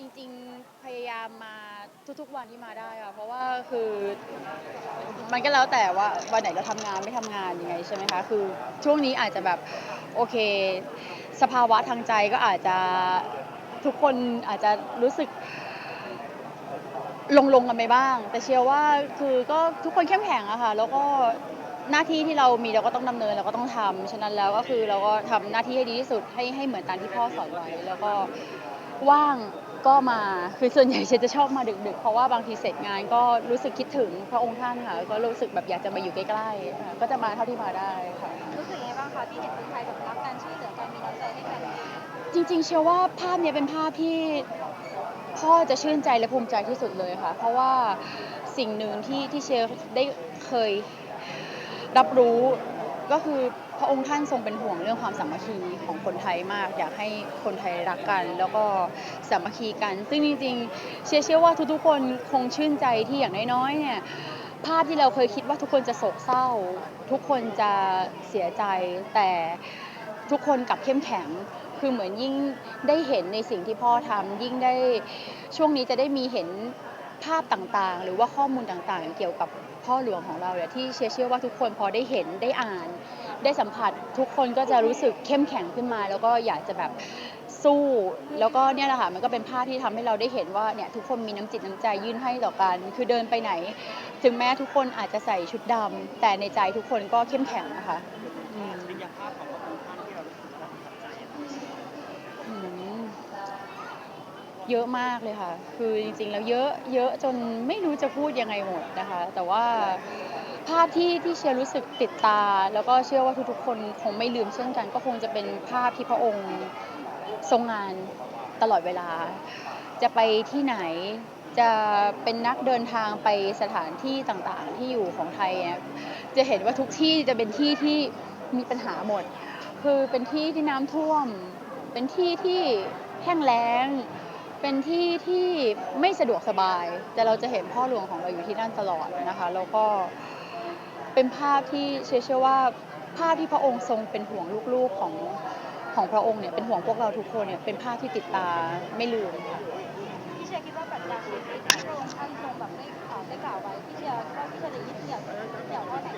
จริงๆพยายามมาทุกๆวันที่มาได้ค่ะเพราะว่าคือมันก็แล้วแต่ว่าวันไหนเราทำงานไม่ทำงานยังไงใช่ไหมคะคือช่วงนี้อาจจะแบบโอเค สภาวะทางใจก็อาจจะทุกคนอาจจะรู้สึก ลงลงๆกันไปบ้าง แต่เชื่อว่าคือก็ทุกคนเข้มแข็งอะค่ะแล้วก็หน้าที่ที่เรามีเราก็ต้องดำเนินเราก็ต้องทำฉะนั้นแล้วก็คือเราก็ทำหน้าที่ให้ดีที่สุดให้ให้เหมือนตามที่พ่อสอนไว้แล้วก็ว่าง ก็มาคือส่วนใหญ่เชนจะชอบมาดึกๆ เพราะว่าบางทีเสร็จงานก็รู้สึกคิดถึงพระองค์ท่านค่ะ ก็รู้สึกแบบอยากจะมาอยู่ใกล้ๆค่ะก็จะมาเท่าที่มาได้ค่ะรู้สึกยังไงบ้างคะที่เห็นคนไทยแบบรักกันช่วยเหลือกันมีน้ำใจให้กันจริง ๆ เชื่อว่าภาพเนี้ยเป็นภาพที่พ่อจะชื่นใจและภูมิใจที่สุดเลยค่ะ เพราะว่าสิ่งหนึ่งที่ที่เชียร์ได้เคยรับรู้ก็คือ พระองค์ท่านทรงเป็นห่วงเรื่องความสามัคคีของคนไทยมาก อยากให้คนไทยรักกัน แล้วก็สามัคคีกัน ซึ่งจริงๆเชียร์เชื่อว่าทุกๆคนคงชื่นใจที่อย่างน้อยๆเนี่ยภาพที่เราเคยคิดว่าทุกคนจะโศกเศร้า ทุกคนจะเสียใจแต่ทุกคนกลับเข้มแข็งคือเหมือนยิ่งได้เห็นในสิ่งที่พ่อทำยิ่งได้ช่วงนี้จะได้มีเห็น ภาพต่างๆ หรือว่าข้อมูลต่างๆ เกี่ยวกับพ่อหลวงของเราเนี่ยที่เชื่อเชื่อว่าทุกคนพอได้เห็นได้อ่าน ได้สัมผัสทุกคนก็จะรู้สึกเข้มแข็งขึ้นมา แล้วก็อยากจะแบบสู้ แล้วก็เนี่ยแหละค่ะมันก็เป็นภาพที่ทำให้เราได้เห็นว่าเนี่ยทุกคนมีน้ำจิตน้ำใจยื่นให้ต่อกัน คือเดินไปไหน ถึงแม้ทุกคนอาจจะใส่ชุดดำแต่ในใจทุกคนก็เข้มแข็งนะคะอืม เป็นอย่างภาพของพระองค์ท่านที่เรารู้สึกว่าประทับใจอะ อืม เยอะมากเลยค่ะ คือจริงๆแล้วเยอะเยอะจนไม่รู้จะพูดยังไงหมดนะคะ แต่ว่าภาพที่ที่เชียร์รู้สึกติดตา แล้วก็เชื่อว่าทุกๆคนคงไม่ลืมเช่นกัน ก็คงจะเป็นภาพที่พระองค์ทรงงานตลอดเวลา จะไปที่ไหนจะเป็นนักเดินทางไปสถานที่ต่างๆ ที่อยู่ของไทยเนี่ยจะเห็นว่าทุกที่จะเป็นที่ที่มีปัญหาหมด คือเป็นที่ที่น้ำท่วม เป็นที่ที่แห้งแล้ง เป็นที่ที่ไม่สะดวกสบาย แต่เราจะเห็นพ่อหลวงของเราอยู่ที่นั่นตลอดนะคะ แล้วก็เป็นภาพที่เชื่อเชื่อว่าภาพที่พระองค์ทรงเป็นห่วงลูกๆของของพระองค์เนี่ยเป็นห่วงพวกเราทุกคนเนี่ยเป็นภาพที่ติดตาไม่ลืมค่ะพี่เชียร์คิดว่าปรัชญาชีวิตที่พระองค์ท่านทรงแบบได้กล่าวได้กล่าวไว้พี่เชียร์ว่าพี่เชียร์จะยึดเหนี่ยวยึดเหนี่ยวข้อไหน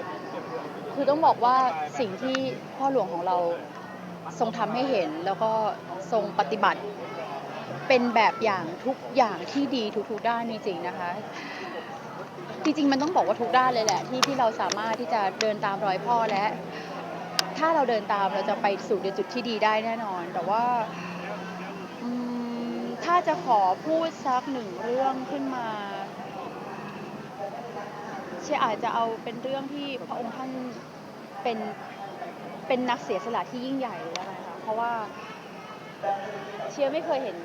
คือต้องบอกว่าสิ่งที่พ่อหลวงของเราทรงทำให้เห็นแล้วก็ทรงปฏิบัติ เป็นแบบอย่างทุกอย่างที่ดีทุกๆด้านจริงๆนะคะจริงๆมันต้องบอกว่าทุกด้านเลยแหละ ที่ที่เราสามารถที่จะเดินตามรอยพ่อและ ถ้าเราเดินตามเราจะไปสู่ในจุดที่ดีได้แน่นอน แต่ว่าถ้าจะขอพูดสักหนึ่งเรื่องขึ้นมาเชียร์อาจจะเอาเป็นเรื่องที่พระองค์ท่านเป็นเป็นนักเสียสละที่ยิ่งใหญ่แล้วกันค่ะเพราะว่า เชียร์ไม่เคยเห็น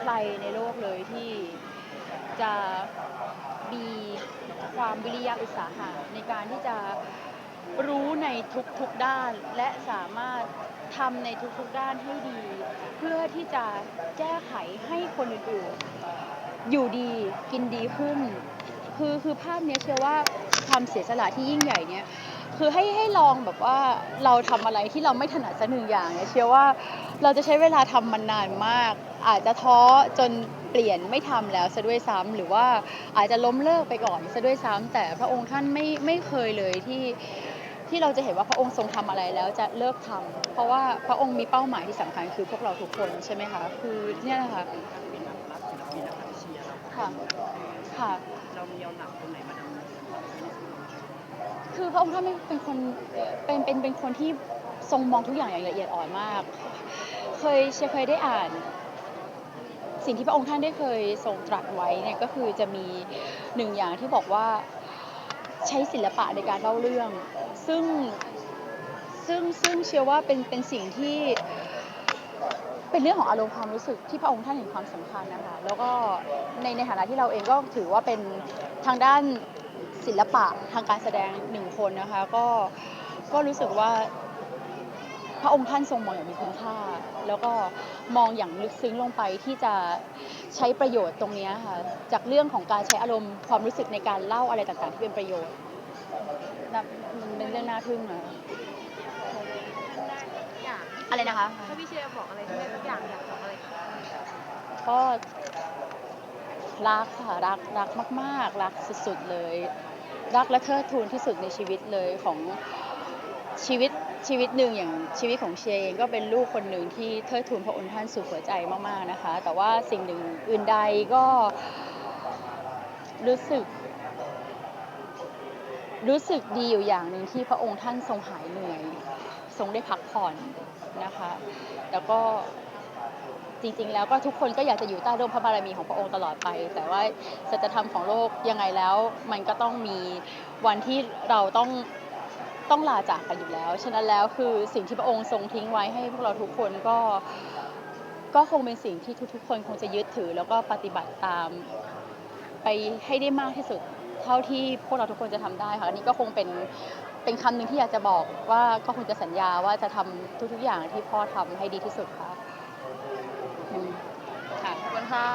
ใครในโลกเลยที่จะมีความวิริยะอุตสาหะในการที่จะรู้ในทุกๆด้านและสามารถทำในทุกๆด้านให้ดี เพื่อที่จะแก้ไขให้คนอื่นๆอยู่ดีกินดีขึ้น คือคือภาพนี้เชื่อว่า ความเสียสละที่ยิ่งใหญ่เนี้ยคือให้ให้ลองแบบว่าเราทำอะไรที่เราไม่ถนัดสักหนึ่งอย่างเนี่ยเชื่อว่าเราจะใช้เวลาทำมันนานมาก อาจจะท้อจนเปลี่ยนไม่ทำแล้วซะด้วยซ้ำหรือว่าอาจจะล้มเลิกไปก่อนซะด้วยซ้ำแต่พระองค์ท่านไม่ไม่เคยเลยที่ที่เราจะเห็นว่าพระองค์ทรงทำอะไรแล้วจะเลิกทำเพราะว่าพระองค์มีเป้าหมายที่สำคัญคือพวกเราทุกคนใช่ไหมคะคือเนี่ยนะคะเป็นนักรักศิลปินนักเชียร์เราค่ะค่ะเรามีเอาหนักตรงไหนมาดำเนิน คือพระองค์ท่านเป็นคนเป็นเป็นเป็นคนที่ทรงมองทุกอย่างอย่างละเอียดอ่อนมาก เคยเชียร์เคยได้อ่าน สิ่งที่พระองค์ท่านได้เคยทรงตรัสไว้เนี่ยก็คือจะมีหนึ่งอย่างที่บอกว่าใช้ศิลปะในการเล่าเรื่อง ซึ่งซึ่งซึ่งเชื่อว่าเป็นเป็นสิ่งที่เป็นเรื่องของอารมณ์ความรู้สึกที่พระองค์ท่านเห็นความสำคัญนะคะ แล้วก็ในในฐานะที่เราเองก็ถือว่าเป็นทางด้าน ศิลปะทางการแสดงหนึ่งคนนะคะ ก็ก็รู้สึกว่าพระองค์ท่านทรงมองอย่างมีคุณค่า แล้วก็มองอย่างลึกซึ้งลงไปที่จะใช้ประโยชน์ตรงเนี้ยค่ะจากเรื่องของการใช้อารมณ์ความรู้สึกในการเล่าอะไรต่างๆ ที่เป็นประโยชน์นะมันเป็นเรื่องน่าทึ่งอะอย่างอะไรนะคะถ้าพี่เชียร์บอกอะไรที่ได้สักอย่างอยากบอกอะไรคะก็รักค่ะรักรักมาก ๆ รักสุด ๆ เลย รักและเทิดทูนที่สุดในชีวิตเลยของชีวิตชีวิตหนึ่งอย่างชีวิตของเชียเองก็เป็นลูกคนหนึ่งที่เทิดทูนพระองค์ท่านสู่หัวใจมากๆนะคะ แต่ว่าสิ่งหนึ่งอื่นใดก็รู้สึก รู้สึกดีอยู่อย่างหนึ่งที่พระองค์ท่านทรงหายเหนื่อย ทรงได้พักผ่อนนะคะ แล้วก็ จริง ๆ แล้วก็ทุกคนก็อยากจะอยู่ใต้ร่มพระบารมีของพระองค์ตลอดไป แต่ว่าสัจธรรมของโลกยังไงแล้ว มันก็ต้องมีวันที่เราต้องต้องลาจากกันอยู่แล้ว ฉะนั้นแล้วคือสิ่งที่พระองค์ทรงทิ้งไว้ให้พวกเราทุกคนก็ก็คงเป็นสิ่งที่ทุกๆ คนคงจะยึดถือ แล้วก็ปฏิบัติตามไปให้ได้มากที่สุดเท่าที่พวกเราทุกคนจะทำได้ค่ะอันนี้ก็คงเป็นเป็นคำหนึ่งที่อยากจะบอกว่าก็คงจะสัญญาว่าจะทำทุกๆอย่างที่พ่อทำให้ดีที่สุดค่ะ ค่ะ